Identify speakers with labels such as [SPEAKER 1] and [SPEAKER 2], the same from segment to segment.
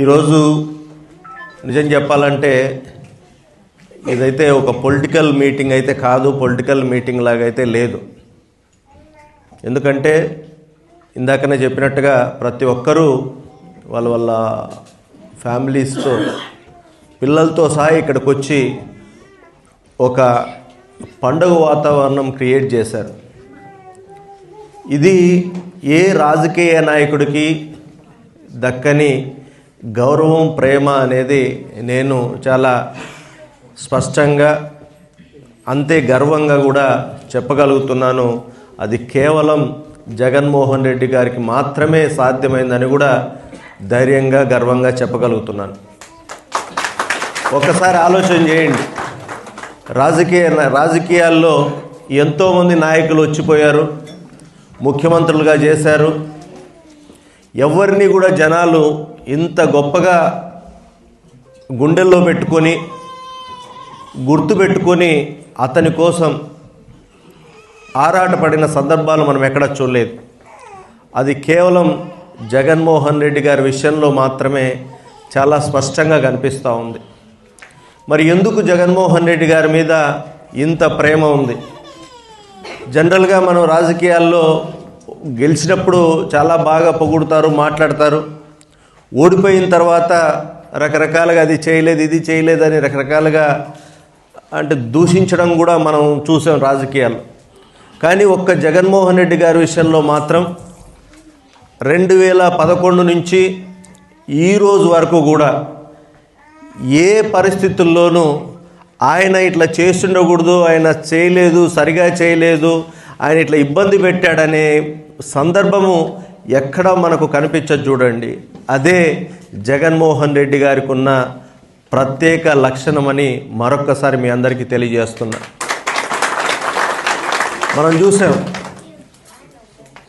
[SPEAKER 1] ఈరోజు నిజం చెప్పాలంటే ఇదైతే ఒక పొలిటికల్ మీటింగ్ అయితే కాదు పొలిటికల్ మీటింగ్ లాగా అయితే లేదు. ఎందుకంటే ఇందాకనే చెప్పినట్టుగా ప్రతి ఒక్కరూ వాళ్ళ వాళ్ళ ఫ్యామిలీస్తో పిల్లలతో సహా ఇక్కడికి వచ్చి ఒక పండుగ వాతావరణం క్రియేట్ చేశారు. ఇది ఏ రాజకీయ నాయకుడికి దక్కని గౌరవం ప్రేమ అనేది నేను చాలా స్పష్టంగా అంతే గర్వంగా కూడా చెప్పగలుగుతున్నాను. అది కేవలం జగన్మోహన్ రెడ్డి గారికి మాత్రమే సాధ్యమైందని కూడా ధైర్యంగా గర్వంగా చెప్పగలుగుతున్నాను. ఒకసారి ఆలోచన చేయండి. రాజకీయ రాజకీయాల్లో ఎంతోమంది నాయకులు వచ్చిపోయారు ముఖ్యమంత్రులుగా చేశారు. ఎవరిని కూడా జనాలు ఇంత గొప్పగా గుండెల్లో పెట్టుకొని గుర్తుపెట్టుకొని అతని కోసం ఆరాటపడిన సందర్భాలు మనం ఎక్కడ చూడలేదు. అది కేవలం జగన్మోహన్ రెడ్డి గారి విషయంలో మాత్రమే చాలా స్పష్టంగా కనిపిస్తూ ఉంది. మరి ఎందుకు జగన్మోహన్ రెడ్డి గారి మీద ఇంత ప్రేమ ఉంది? జనరల్గా మనం రాజకీయాల్లో గెలిచినప్పుడు చాలా బాగా పొగుడుతారు మాట్లాడతారు. ఓడిపోయిన తర్వాత రకరకాలుగా అది చేయలేదు ఇది చేయలేదు అని రకరకాలుగా అంటే దూషించడం కూడా మనం చూసాం రాజకీయాల్లో. కానీ ఒక్క జగన్మోహన్ రెడ్డి గారి విషయంలో మాత్రం రెండు వేల పదకొండు నుంచి ఈ రోజు వరకు కూడా ఏ పరిస్థితుల్లోనూ ఆయన ఇట్లా చేస్తుండకూడదు ఆయన చేయలేదు సరిగా చేయలేదు ఆయన ఇట్లా ఇబ్బంది పెట్టాడనే సందర్భము ఎక్కడ మనకు కనిపించదు చూడండి. అదే జగన్మోహన్ రెడ్డి గారికి ఉన్న ప్రత్యేక లక్షణమని మరొక్కసారి మీ అందరికీ తెలియజేస్తున్నా. మనం చూసాం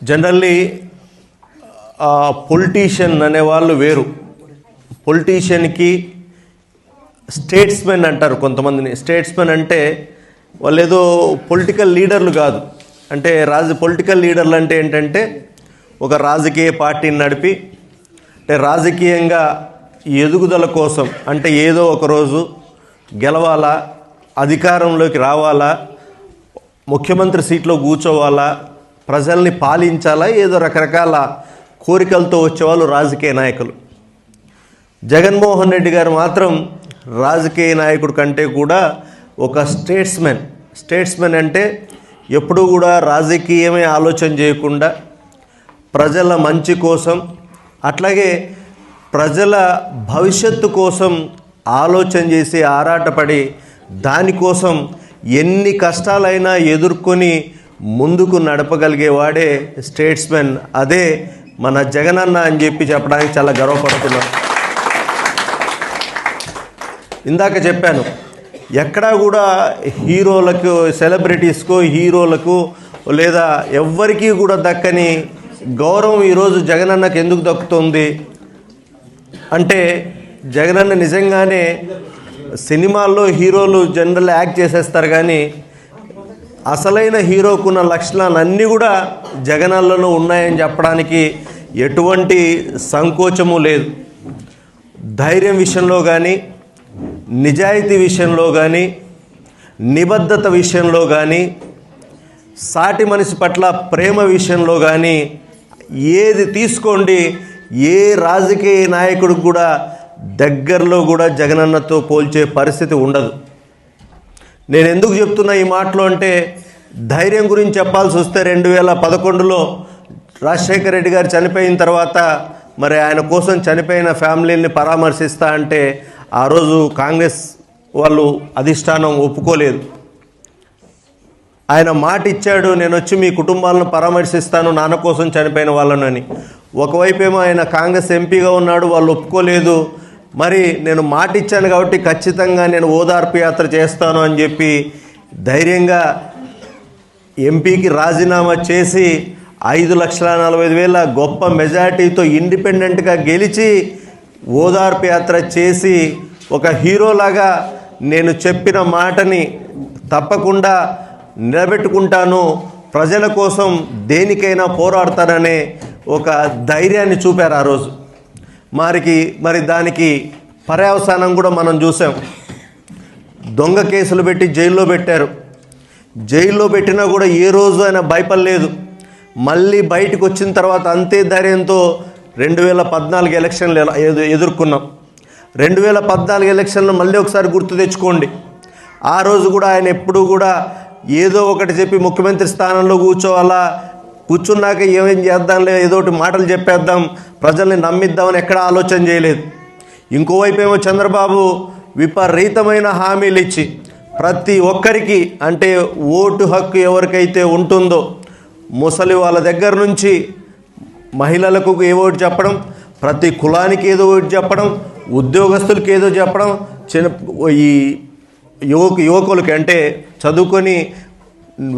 [SPEAKER 1] జనరల్లీ పొలిటీషియన్ అనేవాళ్ళు వేరు. పొలిటీషియన్కి స్టేట్స్మెన్ అంటారు కొంతమందిని. స్టేట్స్మెన్ అంటే వాళ్ళు ఏదో పొలిటికల్ లీడర్లు కాదు. అంటే రాజ పొలిటికల్ లీడర్లు అంటే ఏంటంటే ఒక రాజకీయ పార్టీని నడిపి అంటే రాజకీయంగా ఎదుగుదల కోసం అంటే ఏదో ఒక రోజు గెలవాలా అధికారంలోకి రావాలా ముఖ్యమంత్రి సీట్లో కూర్చోవాలా ప్రజల్ని పాలించాలా ఏదో రకరకాల కోరికలతో వచ్చేవాళ్ళు రాజకీయ నాయకులు. జగన్మోహన్ రెడ్డి గారు మాత్రం రాజకీయ నాయకుడు కంటే కూడా ఒక స్టేట్స్మెన్ స్టేట్స్మెన్ అంటే ఎప్పుడూ కూడా రాజకీయమే ఆలోచన చేయకుండా ప్రజల మంచి కోసం అట్లాగే ప్రజల భవిష్యత్తు కోసం ఆలోచన చేసి ఆరాటపడి దానికోసం ఎన్ని కష్టాలైనా ఎదుర్కొని ముందుకు నడపగలిగేవాడే స్టేట్స్మెన్. అదే మన జగనన్న అని చెప్పి చెప్పడానికి చాలా గర్వపడుతున్నాం. ఇందాక చెప్పాను ఎక్కడా కూడా హీరోలకు సెలబ్రిటీస్కో హీరోలకు లేదా ఎవ్వరికీ కూడా దక్కని గౌరవం ఈరోజు జగనన్నకు ఎందుకు దక్కుతుంది? అంటే జగనన్న నిజంగానే సినిమాల్లో హీరోలు జనరల్ యాక్ట్ చేసేస్తారు కానీ అసలైన హీరోకున్న లక్షణాలు అన్నీ కూడా జగనన్నలో ఉన్నాయని చెప్పడానికి ఎటువంటి సంకోచము లేదు. ధైర్యం విషయంలో కానీ నిజాయితీ విషయంలో కానీ నిబద్ధత విషయంలో కానీ సాటి మనిషి పట్ల ప్రేమ విషయంలో కానీ ఏది తీసుకోండి ఏ రాజకీయ నాయకుడికి కూడా దగ్గరలో కూడా జగనన్నతో పోల్చే పరిస్థితి ఉండదు. నేను ఎందుకు చెప్తున్నా ఈ మాటలు అంటే ధైర్యం గురించి చెప్పాల్సి వస్తే రెండు వేల పదకొండులో రాజశేఖర రెడ్డి గారు చనిపోయిన తర్వాత మరి ఆయన కోసం చనిపోయిన ఫ్యామిలీని పరామర్శిస్తా అంటే ఆ రోజు కాంగ్రెస్ వాళ్ళు అధిష్టానం ఒప్పుకోలేదు. ఆయన మాట ఇచ్చాడు నేను వచ్చి మీ కుటుంబాలను పరామర్శిస్తాను నాన్న కోసం చనిపోయిన వాళ్ళనని. ఒకవైపు ఏమో ఆయన కాంగ్రెస్ ఎంపీగా ఉన్నాడు వాళ్ళు ఒప్పుకోలేదు. మరి నేను మాట ఇచ్చాను కాబట్టి ఖచ్చితంగా నేను ఓదార్పు యాత్ర చేస్తాను అని చెప్పి ధైర్యంగా ఎంపీకి రాజీనామా చేసి ఐదు లక్షల నలభై ఐదు వేల గొప్ప మెజార్టీతో ఇండిపెండెంట్గా గెలిచి ఓదార్పు యాత్ర చేసి ఒక హీరోలాగా నేను చెప్పిన మాటని తప్పకుండా నిలబెట్టుకుంటాను. ప్రజల కోసం దేనికైనా పోరాడతాననే ఒక ధైర్యాన్ని చూపారు ఆ రోజు. మరికి మరి దానికి పర్యవసానం కూడా మనం చూసాం. దొంగ కేసులు పెట్టి జైల్లో పెట్టారు. జైల్లో పెట్టినా కూడా ఏ రోజు ఆయన భయపడలేదు. మళ్ళీ బయటకు వచ్చిన తర్వాత అంతే ధైర్యంతో రెండు వేల పద్నాలుగు ఎలక్షన్లు ఎలా- ఎదుర్కొన్నాం. రెండు వేల పద్నాలుగు ఎలక్షన్లు మళ్ళీ ఒకసారి గుర్తు తెచ్చుకోండి. ఆ రోజు కూడా ఆయన ఎప్పుడూ కూడా ఏదో ఒకటి చెప్పి ముఖ్యమంత్రి స్థానంలో కూర్చోవాలా? కూర్చున్నాక ఏమేం చేద్దాంలే? ఏదో ఒకటి మాటలు చెప్పేద్దాం. ప్రజల్ని నమ్మిద్దామని ఎక్కడ ఆలోచన చేయలేదు. ఇంకోవైపు ఏమో చంద్రబాబు విపరీతమైన హామీలు ఇచ్చి ప్రతి ఒక్కరికి అంటే ఓటు హక్కు ఎవరికైతే ఉంటుందో ముసలి వాళ్ళ దగ్గర నుంచి మహిళలకు ఏదో ఒకటి చెప్పడం ప్రతి కులానికి ఏదో ఒకటి చెప్పడం ఉద్యోగస్తులకి ఏదో చెప్పడం చిన్న ఈ యువకు యువకులకి అంటే చదువుకొని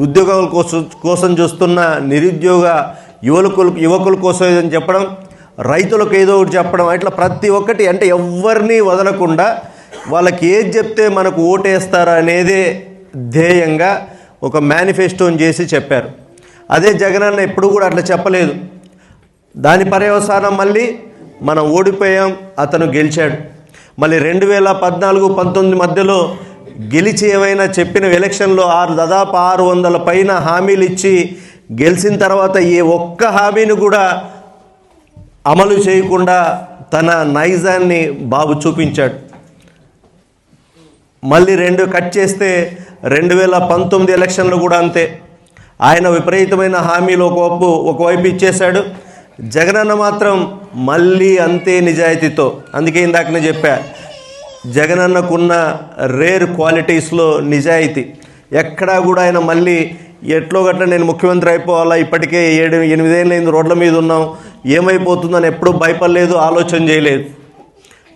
[SPEAKER 1] ఉద్యోగాల కోసం కోసం చూస్తున్న నిరుద్యోగ యువకులు యువకుల కోసం ఏదని చెప్పడం రైతులకు ఏదో ఒకటి చెప్పడం ఇట్లా ప్రతి ఒక్కటి అంటే ఎవరిని వదలకుండా వాళ్ళకి ఏది చెప్తే మనకు ఓటేస్తారా అనేదే ధ్యేయంగా ఒక మేనిఫెస్టోని చేసి చెప్పారు. అదే జగనన్న ఎప్పుడు కూడా అట్లా చెప్పలేదు. దాని పర్యవసానం మళ్ళీ మనం ఓడిపోయాం అతను గెలిచాడు. మళ్ళీ రెండు వేల పద్నాలుగు పంతొమ్మిది మధ్యలో గెలిచి ఏమైనా చెప్పిన ఎలక్షన్లో ఆరు దాదాపు ఆరు వందల పైన హామీలు ఇచ్చి గెలిచిన తర్వాత ఏ ఒక్క హామీని కూడా అమలు చేయకుండా తన నైజాన్ని బాబు చూపించాడు. మళ్ళీ రెండు కట్ చేస్తే రెండు వేల పంతొమ్మిది ఎలక్షన్లు కూడా అంతే. ఆయన విపరీతమైన హామీలు ఒకవైపు ఒకవైపు ఇచ్చేశాడు. జగనన్న మాత్రం మళ్ళీ అంతే నిజాయితీతో. అందుకే ఇందాకనే చెప్పా జగనన్నకున్న రేర్ క్వాలిటీస్లో నిజాయితీ. ఎక్కడా కూడా ఆయన మళ్ళీ ఎట్లో గట్ల నేను ముఖ్యమంత్రి అయిపోవాలా ఇప్పటికే ఏడు ఎనిమిదేళ్ళైంది రోడ్ల మీద ఉన్నాం ఏమైపోతుందని ఎప్పుడూ భయపడలేదు ఆలోచన చేయలేదు.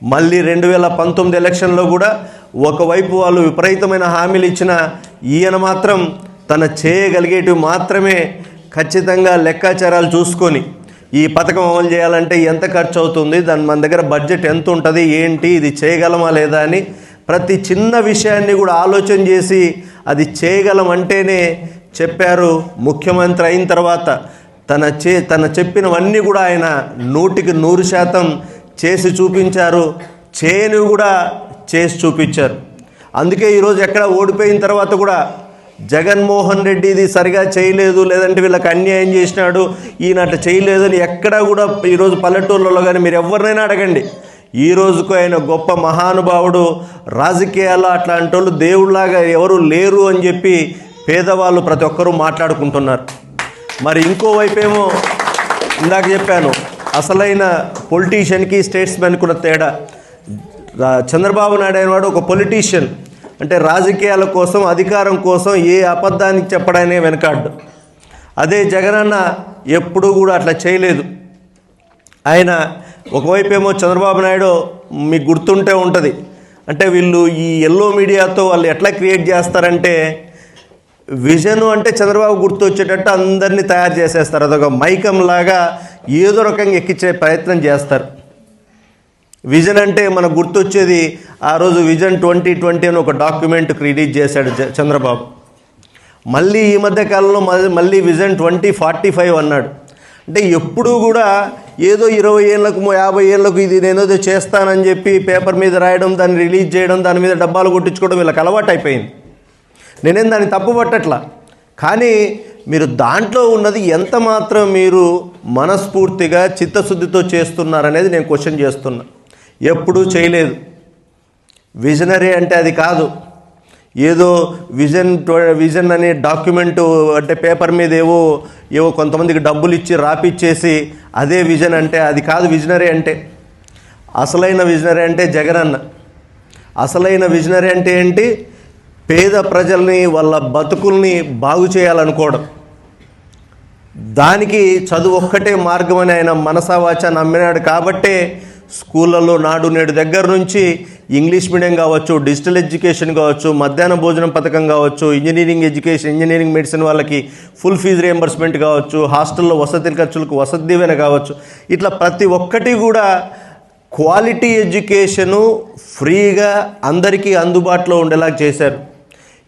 [SPEAKER 1] మళ్ళీ రెండు వేల పంతొమ్మిది ఎలక్షన్లో కూడా ఒకవైపు వాళ్ళు విపరీతమైన హామీలు ఇచ్చిన ఈయన మాత్రం తన చేయగలిగేటివి మాత్రమే ఖచ్చితంగా లెక్కాచారాలు చూసుకొని ఈ పథకం అమలు చేయాలంటే ఎంత ఖర్చు అవుతుంది దాని మన దగ్గర బడ్జెట్ ఎంత ఉంటుంది ఏంటి ఇది చేయగలమా లేదా అని ప్రతి చిన్న విషయాన్ని కూడా ఆలోచన చేసి అది చేయగలం అంటేనే చెప్పారు ముఖ్యమంత్రి అయిన తర్వాత. తన చే తన చెప్పినవన్నీ కూడా ఆయన నూటికి నూరు శాతం చేసి చూపించారు చేయని కూడా చేసి చూపించారు. అందుకే ఈరోజు ఎక్కడ ఓడిపోయిన తర్వాత కూడా జగన్మోహన్ రెడ్డి ఇది సరిగా చేయలేదు లేదంటే వీళ్ళకి అన్యాయం చేసినాడు ఈయన అట్లా చేయలేదని ఎక్కడా కూడా ఈరోజు పల్లెటూర్లలో కానీ మీరు ఎవరినైనా అడగండి. ఈ రోజుకు ఆయన గొప్ప మహానుభావుడు రాజకీయాల్లో అట్లాంటి వాళ్ళు దేవుళ్ళలాగా ఎవరు లేరు అని చెప్పి పేదవాళ్ళు ప్రతి ఒక్కరూ మాట్లాడుకుంటున్నారు. మరి ఇంకోవైపేమో ఇందాక చెప్పాను అసలైన పొలిటీషియన్కి స్టేట్స్మెన్ కూడా తేడా. చంద్రబాబు నాయుడు అనేవాడు ఒక పొలిటీషియన్ అంటే రాజకీయాల కోసం అధికారం కోసం ఏ అబద్ధానికి చెప్పడానే వెనకాడ్డు. అదే జగనన్న ఎప్పుడూ కూడా అట్లా చేయలేదు. ఆయన ఒకవైపు ఏమో చంద్రబాబు నాయుడు మీకు గుర్తుంటే ఉంటుంది. అంటే వీళ్ళు ఈ ఎల్లో మీడియాతో వాళ్ళు ఎట్లా క్రియేట్ చేస్తారంటే విజన్ అంటే చంద్రబాబు గుర్తు వచ్చేటట్టు అందరినీ తయారు చేసేస్తారు. అదొక మైకం లాగా ఏదో రకంగా ఎక్కించే ప్రయత్నం చేస్తారు. విజన్ అంటే మనకు గుర్తొచ్చేది ఆ రోజు విజన్ ట్వంటీ ట్వంటీ అని ఒక డాక్యుమెంట్ రిలీజ్ చేశాడు చంద్రబాబు. మళ్ళీ ఈ మధ్య కాలంలో మళ్ళీ- విజన్ ట్వంటీ ఫార్టీ ఫైవ్ అన్నాడు. అంటే ఎప్పుడూ కూడా ఏదో ఇరవై ఏళ్ళకు మో- యాభై ఏళ్ళకు ఇది నేనేదో ఏదో చేస్తానని చెప్పి పేపర్ మీద రాయడం దాన్ని రిలీజ్ చేయడం దాని మీద డబ్బాలు కొట్టించుకోవడం వీళ్ళకి అలవాటు అయిపోయింది. నేనేం దాన్ని తప్పు పట్టట్లా కానీ మీరు దాంట్లో ఉన్నది ఎంత మాత్రం మీరు మనస్ఫూర్తిగా చిత్తశుద్ధితో చేస్తున్నారనేది నేను క్వశ్చన్ చేస్తున్నా. ఎప్పుడూ చేయలేదు. విజనరీ అంటే అది కాదు. ఏదో విజన్ విజన్ అనే డాక్యుమెంట్ అంటే పేపర్ మీద ఏవో ఏవో కొంతమందికి డబ్బులు ఇచ్చి రాపిచ్చేసి అదే విజన్ అంటే అది కాదు విజనరీ అంటే. అసలైన విజనరీ అంటే జగనన్న. అసలైన విజనరీ అంటే ఏంటి? పేద ప్రజల్ని వాళ్ళ బతుకుల్ని బాగు చేయాలనుకోవడం. దానికి చదువు ఒక్కటే మార్గం అని ఆయన మనసావాచ నమ్మినాడు కాబట్టే స్కూళ్ళల్లో నాడు నేడు దగ్గర నుంచి ఇంగ్లీష్ మీడియం కావచ్చు డిజిటల్ ఎడ్యుకేషన్ కావచ్చు మధ్యాహ్న భోజనం పథకం కావచ్చు ఇంజనీరింగ్ ఎడ్యుకేషన్ ఇంజనీరింగ్ మెడిసిన్ వాళ్ళకి ఫుల్ ఫీజు రియంబర్స్మెంట్ కావచ్చు హాస్టల్లో వసతి ఖర్చులకు వసతి దీవెన కావచ్చు. ఇట్లా ప్రతి ఒక్కటి కూడా క్వాలిటీ ఎడ్యుకేషను ఫ్రీగా అందరికీ అందుబాటులో ఉండేలా చేశారు.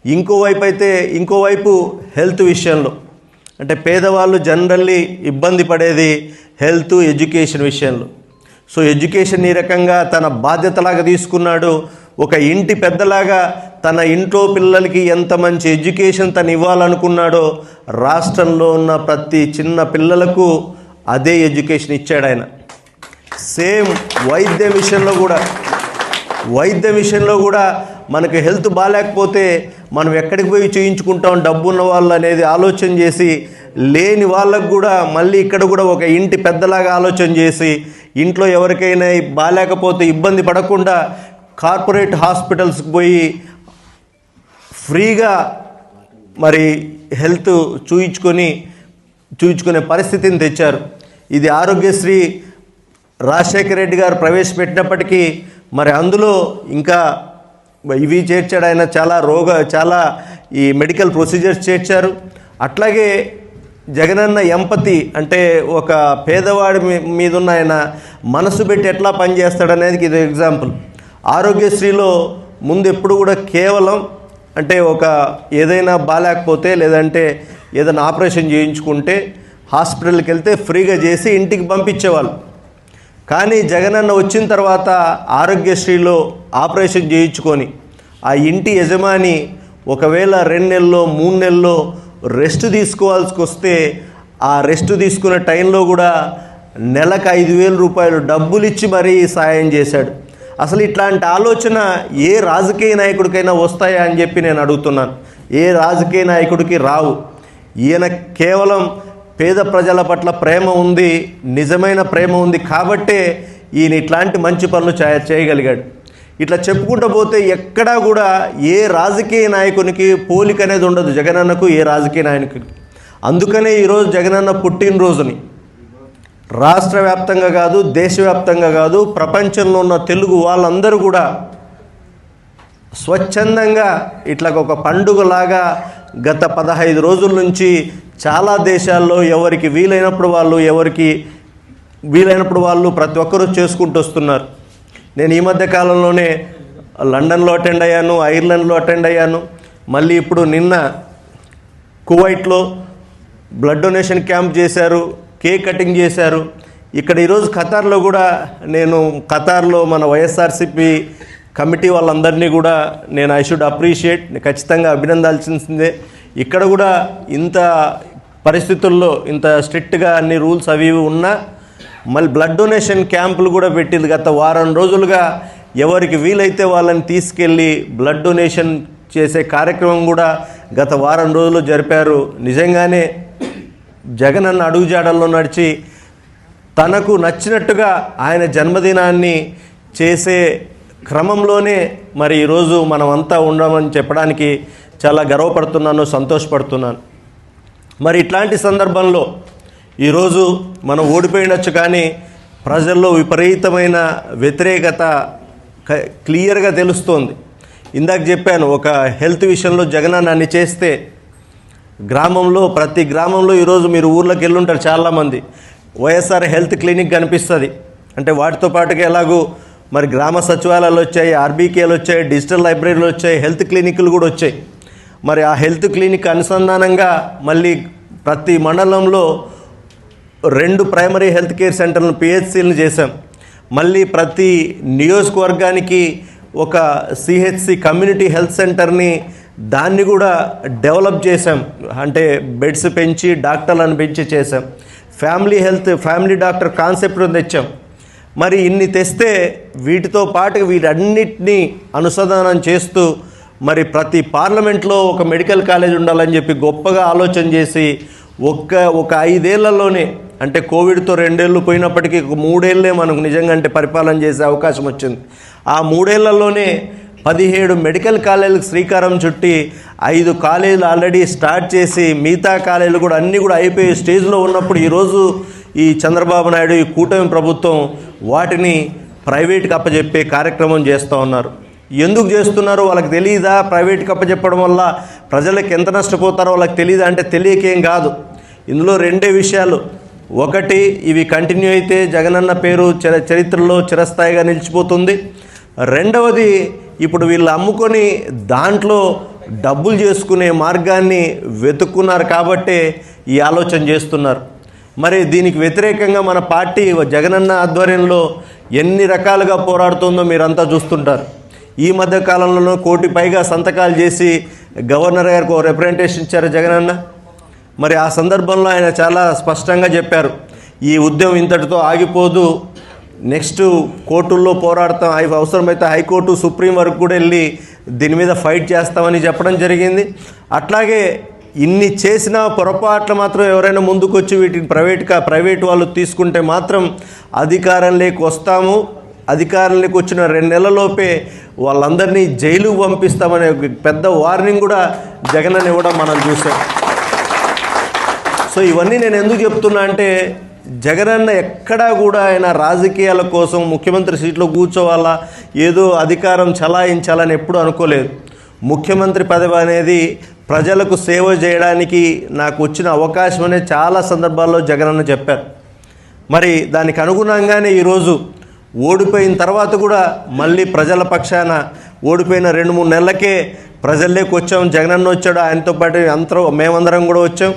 [SPEAKER 1] ఇంకోవైపు అయితే ఇంకోవైపు హెల్త్ విషయంలో. అంటే పేదవాళ్ళు జనరల్లీ ఇబ్బంది పడేది హెల్త్ ఎడ్యుకేషన్ విషయంలో. సో ఎడ్యుకేషన్ ఈ రకంగా తన బాధ్యతలాగా తీసుకున్నాడు. ఒక ఇంటి పెద్దలాగా తన ఇంట్లో పిల్లలకి ఎంత మంచి ఎడ్యుకేషన్ తను ఇవ్వాలనుకున్నాడో రాష్ట్రంలో ఉన్న ప్రతి చిన్న పిల్లలకు అదే ఎడ్యుకేషన్ ఇచ్చాడు ఆయన. సేమ్ వైద్యం విషయంలో కూడా వైద్య విషయంలో కూడా మనకు హెల్త్ బాగాలేకపోతే మనం ఎక్కడికి పోయి చూయించుకుంటాం డబ్బు ఉన్న వాళ్ళు అనేది ఆలోచన చేసి లేని వాళ్ళకు కూడా మళ్ళీ ఇక్కడ కూడా ఒక ఇంటి పెద్దలాగా ఆలోచన చేసి ఇంట్లో ఎవరికైనా బాగాలేకపోతే ఇబ్బంది పడకుండా కార్పొరేట్ హాస్పిటల్స్కి పోయి ఫ్రీగా మరి హెల్త్ చూయించుకొని చూయించుకునే పరిస్థితిని తెచ్చారు. ఇది ఆరోగ్యశ్రీ రాజశేఖర రెడ్డి గారు ప్రవేశపెట్టినప్పటికీ మరి అందులో ఇంకా ఇవి చేర్చాడు ఆయన చాలా రోగ చాలా ఈ మెడికల్ ప్రొసీజర్స్ చేర్చారు. అట్లాగే జగనన్న ఎంపతి అంటే ఒక పేదవాడి మీద ఉన్న ఆయన మనసు పెట్టి ఎట్లా పనిచేస్తాడనేది ఇది ఎగ్జాంపుల్. ఆరోగ్యశ్రీలో ముందు ఎప్పుడు కూడా కేవలం అంటే ఒక ఏదైనా బాగాలేకపోతే లేదంటే ఏదైనా ఆపరేషన్ చేయించుకుంటే హాస్పిటల్కి వెళ్తే ఫ్రీగా చేసి ఇంటికి పంపించేవాళ్ళు. కానీ జగనన్న వచ్చిన తర్వాత ఆరోగ్యశ్రీలో ఆపరేషన్ చేయించుకొని ఆ ఇంటి యజమాని ఒకవేళ రెండు నెలల్లో మూడు నెలల్లో రెస్ట్ తీసుకోవాల్సి వస్తే ఆ రెస్ట్ తీసుకునే టైంలో కూడా నెలకు ఐదు వేల రూపాయలు డబ్బులు ఇచ్చి మరీ సాయం చేశాడు. అసలు ఇట్లాంటి ఆలోచన ఏ రాజకీయ నాయకుడికైనా వస్తాయా అని చెప్పి నేను అడుగుతున్నాను. ఏ రాజకీయ నాయకుడికి రావు. ఈయన కేవలం పేద ప్రజల పట్ల ప్రేమ ఉంది నిజమైన ప్రేమ ఉంది కాబట్టే ఈయన ఇట్లాంటి మంచి పనులు చేయగలిగాడు. ఇట్లా చెప్పుకుంటూ పోతే ఎక్కడా కూడా ఏ రాజకీయ నాయకునికి పోలిక అనేది ఉండదు జగనన్నకు ఏ రాజకీయ నాయకునికి. అందుకనే ఈరోజు జగనన్న పుట్టినరోజుని. రాష్ట్ర వ్యాప్తంగా కాదు దేశవ్యాప్తంగా కాదు ప్రపంచంలో ఉన్న తెలుగు వాళ్ళందరూ కూడా స్వచ్ఛందంగా ఇట్లా ఒక పండుగలాగా గత పదహైదు రోజుల నుంచి చాలా దేశాల్లో ఎవరికి వీలైనప్పుడు వాళ్ళు ఎవరికి వీలైనప్పుడు వాళ్ళు ప్రతి ఒక్కరూ చేసుకుంటూ వస్తున్నారు. నేను ఈ మధ్య కాలంలోనే లండన్లో అటెండ్ అయ్యాను ఐర్లాండ్లో అటెండ్ అయ్యాను. మళ్ళీ ఇప్పుడు నిన్న కువైట్లో బ్లడ్ డొనేషన్ క్యాంప్ చేశారు కేక్ కటింగ్ చేశారు. ఇక్కడ ఈరోజు ఖతార్లో కూడా నేను ఖతార్లో మన వైఎస్ఆర్సిపి కమిటీ వాళ్ళందరినీ కూడా నేను ఐ షుడ్ అప్రిషియేట్ ఖచ్చితంగా అభినందాల్సిందే. ఇక్కడ కూడా ఇంత పరిస్థితుల్లో ఇంత స్ట్రిక్ట్గా అన్ని రూల్స్ అవి ఇవి ఉన్నా మళ్ళీ బ్లడ్ డొనేషన్ క్యాంపులు కూడా పెట్టింది గత వారం రోజులుగా. ఎవరికి వీలైతే వాళ్ళని తీసుకెళ్ళి బ్లడ్ డొనేషన్ చేసే కార్యక్రమం కూడా గత వారం రోజులు జరిపారు. నిజంగానే జగన్ అన్న అడుగుజాడల్లో నడిచి తనకు నచ్చినట్టుగా ఆయన జన్మదినాన్ని చేసే క్రమంలోనే మరి ఈరోజు మనమంతా ఉండమని చెప్పడానికి చాలా గర్వపడుతున్నాను సంతోషపడుతున్నాను. మరి ఇట్లాంటి సందర్భంలో ఈరోజు మనం ఓడిపోయినచ్చు కానీ ప్రజల్లో విపరీతమైన వ్యతిరేకత క్లియర్గా తెలుస్తోంది. ఇందాక చెప్పాను ఒక హెల్త్ విషయంలో జగనన్న అన్ని చేస్తే గ్రామంలో ప్రతి గ్రామంలో ఈరోజు మీరు ఊర్లోకి వెళ్ళుంటారు చాలామంది. వైఎస్ఆర్ హెల్త్ క్లినిక్ కనిపిస్తుంది. అంటే వాటితో పాటుగా ఎలాగూ మరి గ్రామ సచివాలయాలు వచ్చాయి ఆర్బీకేలు వచ్చాయి డిజిటల్ లైబ్రరీలు వచ్చాయి హెల్త్ క్లినిక్లు కూడా వచ్చాయి. మరి ఆ హెల్త్ క్లినిక్ అనుసంధానంగా మళ్ళీ ప్రతి మండలంలో రెండు ప్రైమరీ హెల్త్ కేర్ సెంటర్లను పిహెచ్సిలను చేశాం. మళ్ళీ ప్రతి నియోజకవర్గానికి ఒక సిహెచ్సి కమ్యూనిటీ హెల్త్ సెంటర్ని దాన్ని కూడా డెవలప్ చేశాం. అంటే బెడ్స్ పెంచి డాక్టర్లను పెంచి చేశాం. Family health family doctor concept తెచ్చాం. మరి ఇన్ని తెస్తే వీటితో పాటు వీటన్నిటినీ అనుసంధానం చేస్తూ మరి ప్రతి పార్లమెంట్లో ఒక మెడికల్ కాలేజ్ ఉండాలని చెప్పి గొప్పగా ఆలోచన చేసి ఒక్క ఒక ఐదేళ్ళలోనే అంటే కోవిడ్తో రెండేళ్ళు పోయినప్పటికీ మూడేళ్ళే మూడేళ్ళే మనకు నిజంగా అంటే పరిపాలన చేసే అవకాశం వచ్చింది. ఆ మూడేళ్ళలోనే పదిహేడు మెడికల్ కాలేజీలకు శ్రీకారం చుట్టి ఐదు కాలేజీలు ఆల్రెడీ స్టార్ట్ చేసి మిగతా కాలేజీలు కూడా అన్నీ కూడా అయిపోయే స్టేజ్లో ఉన్నప్పుడు ఈరోజు ఈ చంద్రబాబు నాయుడు ఈ కూటమి ప్రభుత్వం వాటిని ప్రైవేట్కి అప్పచెప్పే కార్యక్రమం చేస్తూ ఉన్నారు. ఎందుకు చేస్తున్నారో? వాళ్ళకి తెలియదా ప్రైవేట్కి అప్పచెప్పడం వల్ల ప్రజలకు ఎంత నష్టపోతారో వాళ్ళకి తెలియదా అంటే తెలియకేం కాదు. ఇందులో రెండే విషయాలు. ఒకటి ఇవి కంటిన్యూ అయితే జగనన్న పేరు చర చరిత్రలో చిరస్థాయిగా నిలిచిపోతుంది. రెండవది ఇప్పుడు వీళ్ళు అమ్ముకొని దాంట్లో డబ్బులు చేసుకునే మార్గాన్ని వెతుక్కున్నారు కాబట్టే ఈ ఆలోచన చేస్తున్నారు. మరి దీనికి వ్యతిరేకంగా మన పార్టీ జగనన్న ఆధ్వర్యంలో ఎన్ని రకాలుగా పోరాడుతుందో మీరంతా చూస్తుంటారు. ఈ మధ్య కాలంలోనూ కోటి పైగా సంతకాలు చేసి గవర్నర్ గారికి రిప్రజెంటేషన్ ఇచ్చారు జగనన్న? మరి ఆ సందర్భంలో ఆయన చాలా స్పష్టంగా చెప్పారు ఈ ఉద్యమం ఇంతటితో ఆగిపోదు. నెక్స్ట్ కోర్టుల్లో పోరాడతాం. అవి అవసరమైతే హైకోర్టు సుప్రీం వరకు కూడా వెళ్ళి దీని మీద ఫైట్ చేస్తామని చెప్పడం జరిగింది. అట్లాగే ఇన్ని చేసిన పొరపాట్లు మాత్రం ఎవరైనా ముందుకొచ్చి వీటిని ప్రైవేట్గా ప్రైవేట్ వాళ్ళు తీసుకుంటే మాత్రం అధికారంలోకి వస్తాము. అధికారంలోకి వచ్చిన రెండు నెలలలోపే వాళ్ళందరినీ జైలుకు పంపిస్తామనే ఒక పెద్ద వార్నింగ్ కూడా జగన్ ఇవ్వడం మనం చూసాం. సో ఇవన్నీ నేను ఎందుకు చెప్తున్నా అంటే జగనన్న ఎక్కడా కూడా ఆయన రాజకీయాల కోసం ముఖ్యమంత్రి సీట్లో కూర్చోవాలా ఏదో అధికారం చలాయించాలని ఎప్పుడూ అనుకోలేదు. ముఖ్యమంత్రి పదవి అనేది ప్రజలకు సేవ చేయడానికి నాకు వచ్చిన అవకాశం అనేది చాలా సందర్భాల్లో జగనన్న చెప్పారు. మరి దానికి అనుగుణంగానే ఈరోజు ఓడిపోయిన తర్వాత కూడా మళ్ళీ ప్రజల పక్షాన ఓడిపోయిన రెండు మూడు నెలలకే ప్రజల్లోకి వచ్చాం. జగనన్న వచ్చాడు ఆయనతో పాటు అంతరం మేమందరం కూడా వచ్చాం.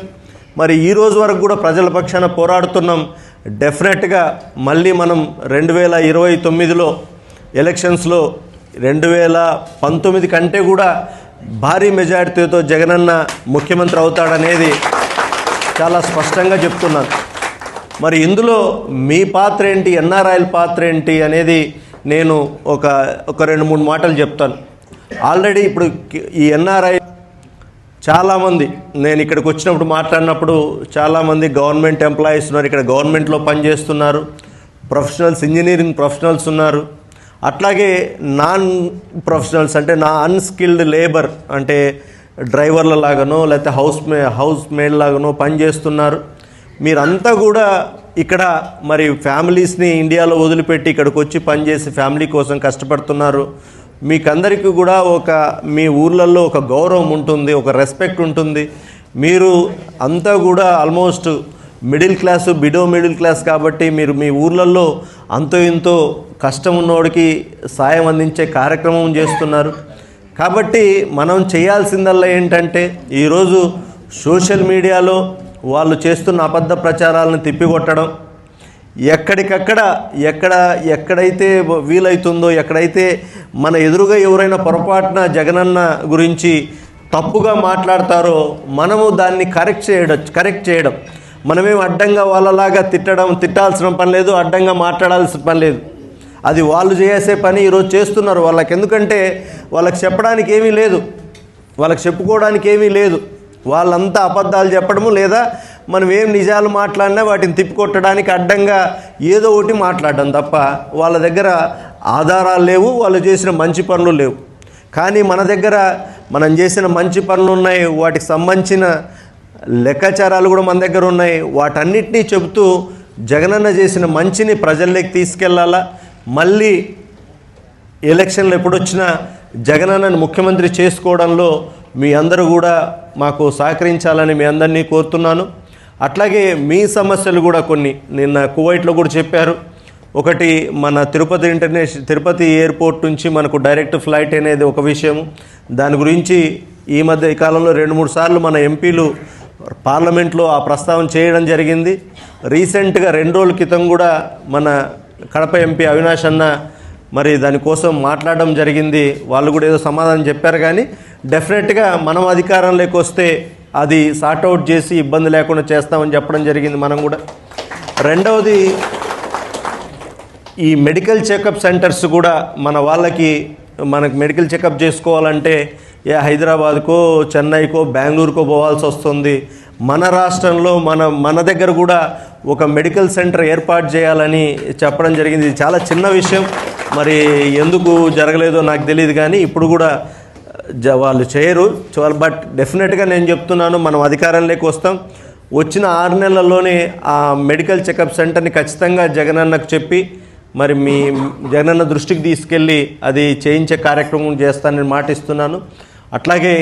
[SPEAKER 1] మరి ఈ రోజు వరకు కూడా ప్రజల పక్షాన పోరాడుతున్నాం. డెఫినెట్గా మళ్ళీ మనం రెండు వేల ఇరవై తొమ్మిదిలో ఎలక్షన్స్లో రెండు వేల పంతొమ్మిది కంటే కూడా భారీ మెజారిటీతో జగనన్న ముఖ్యమంత్రి అవుతాడనేది చాలా స్పష్టంగా చెప్తున్నాను. మరి ఇందులో మీ పాత్ర ఏంటి? ఎన్ఆర్ఐల పాత్ర ఏంటి? అనేది నేను ఒక ఒక రెండు మూడు మాటలు చెప్తాను. ఆల్రెడీ ఇప్పుడు ఈ ఎన్ఆర్ఐ చాలామంది నేను ఇక్కడికి వచ్చినప్పుడు మాట్లాడినప్పుడు చాలామంది గవర్నమెంట్ ఎంప్లాయీస్ ఉన్నారు ఇక్కడ గవర్నమెంట్లో పనిచేస్తున్నారు ప్రొఫెషనల్స్ ఇంజనీరింగ్ ప్రొఫెషనల్స్ ఉన్నారు. అట్లాగే నాన్ ప్రొఫెషనల్స్ అంటే నా అన్స్కిల్డ్ లేబర్ అంటే డ్రైవర్ల లాగానో లేకపోతే హౌస్ మే హౌస్ మేడ్ లాగానో పనిచేస్తున్నారు. మీరంతా కూడా ఇక్కడ మరి ఫ్యామిలీస్ని ఇండియాలో వదిలిపెట్టి ఇక్కడికి వచ్చి పనిచేసి ఫ్యామిలీ కోసం కష్టపడుతున్నారు. మీకందరికీ కూడా ఒక మీ ఊర్లలో ఒక గౌరవం ఉంటుంది ఒక రెస్పెక్ట్ ఉంటుంది. మీరు అంతా కూడా almost middle class below middle class కాబట్టి మీరు మీ ఊర్లలో అంతో ఇంతో కష్టం ఉన్నోడికి సాయం అందించే కార్యక్రమం చేస్తున్నారు. కాబట్టి మనం చేయాల్సిందల్లా ఏంటంటే ఈరోజు సోషల్ మీడియాలో వాళ్ళు చేస్తున్న అబద్ధ ప్రచారాలను తిప్పికొట్టడం ఎక్కడికక్కడ ఎక్కడ ఎక్కడైతే వీలైతుందో ఎక్కడైతే మన ఎదురుగా ఎవరైనా పొరపాటున జగనన్న గురించి తప్పుగా మాట్లాడతారో మనము దాన్ని కరెక్ట్ చేయడం కరెక్ట్ చేయడం. మనమేం అడ్డంగా వాళ్ళలాగా తిట్టడం తిట్టాల్సిన పని లేదు అడ్డంగా మాట్లాడాల్సిన పని లేదు. అది వాళ్ళు చేసే పని ఈరోజు చేస్తున్నారు. వాళ్ళకి ఎందుకంటే వాళ్ళకి చెప్పడానికి ఏమీ లేదు. వాళ్ళకి చెప్పుకోవడానికి ఏమీ లేదు. వాళ్ళంతా అబద్ధాలు చెప్పడము లేదా మనం ఏం నిజాలు మాట్లాడినా వాటిని తిప్పికొట్టడానికి అడ్డంగా ఏదో ఒకటి మాట్లాడడం తప్ప వాళ్ళ దగ్గర ఆధారాలు లేవు వాళ్ళు చేసిన మంచి పనులు లేవు. కానీ మన దగ్గర మనం చేసిన మంచి పనులు ఉన్నాయి వాటికి సంబంధించిన లెక్కాచారాలు కూడా మన దగ్గర ఉన్నాయి. వాటన్నిటినీ చెబుతూ జగనన్న చేసిన మంచిని ప్రజల్లోకి తీసుకెళ్ళాలా? మళ్ళీ ఎలక్షన్లు ఎప్పుడొచ్చినా జగనన్నను ముఖ్యమంత్రి చేసుకోవడంలో మీ అందరూ కూడా మాకు సహకరించాలని మీ అందరినీ కోరుతున్నాను. అట్లాగే మీ సమస్యలు కూడా కొన్ని. నిన్న కువైట్లో కూడా చెప్పారు. ఒకటి మన తిరుపతి ఇంటర్నేషనల్ తిరుపతి ఎయిర్పోర్ట్ నుంచి మనకు డైరెక్ట్ ఫ్లైట్ అనేది ఒక విషయం దాని గురించి ఈ మధ్య ఈ కాలంలో రెండు మూడు సార్లు మన ఎంపీలు పార్లమెంట్లో ఆ ప్రస్తావన చేయడం జరిగింది. రీసెంట్గా రెండు రోజుల క్రితం కూడా మన కడప ఎంపీ అవినాష్ అన్న మరి దానికోసం మాట్లాడడం జరిగింది. వాళ్ళు కూడా ఏదో సమాధానం చెప్పారు కానీ డెఫినెట్గా మనం అధికారంలోకి వస్తే అది సార్ట్అవుట్ చేసి ఇబ్బంది లేకుండా చేస్తామని చెప్పడం జరిగింది మనం కూడా. రెండవది ఈ మెడికల్ చెకప్ సెంటర్స్ కూడా మన వాళ్ళకి మనకు మెడికల్ చెకప్ చేసుకోవాలంటే ఏ హైదరాబాద్కో చెన్నైకో బెంగళూరుకో పోవాల్సి వస్తుంది. మన రాష్ట్రంలో మన మన దగ్గర కూడా ఒక మెడికల్ సెంటర్ ఏర్పాటు చేయాలని చెప్పడం జరిగింది. చాలా చిన్న విషయం. మరి ఎందుకు జరగలేదో నాకు తెలియదు కానీ ఇప్పుడు కూడా వాళ్ళు చేయరు. బట్ డెఫినెట్గా నేను చెప్తున్నాను మనం అధికారంలోకి వస్తాం. వచ్చిన ఆరు నెలల్లోనే ఆ మెడికల్ చెకప్ సెంటర్ని ఖచ్చితంగా జగనన్నకు చెప్పి మరి మీ జగనన్న దృష్టికి తీసుకెళ్ళి అది చేయించే కార్యక్రమం చేస్తానని మాటిస్తున్నాను. అట్లాగే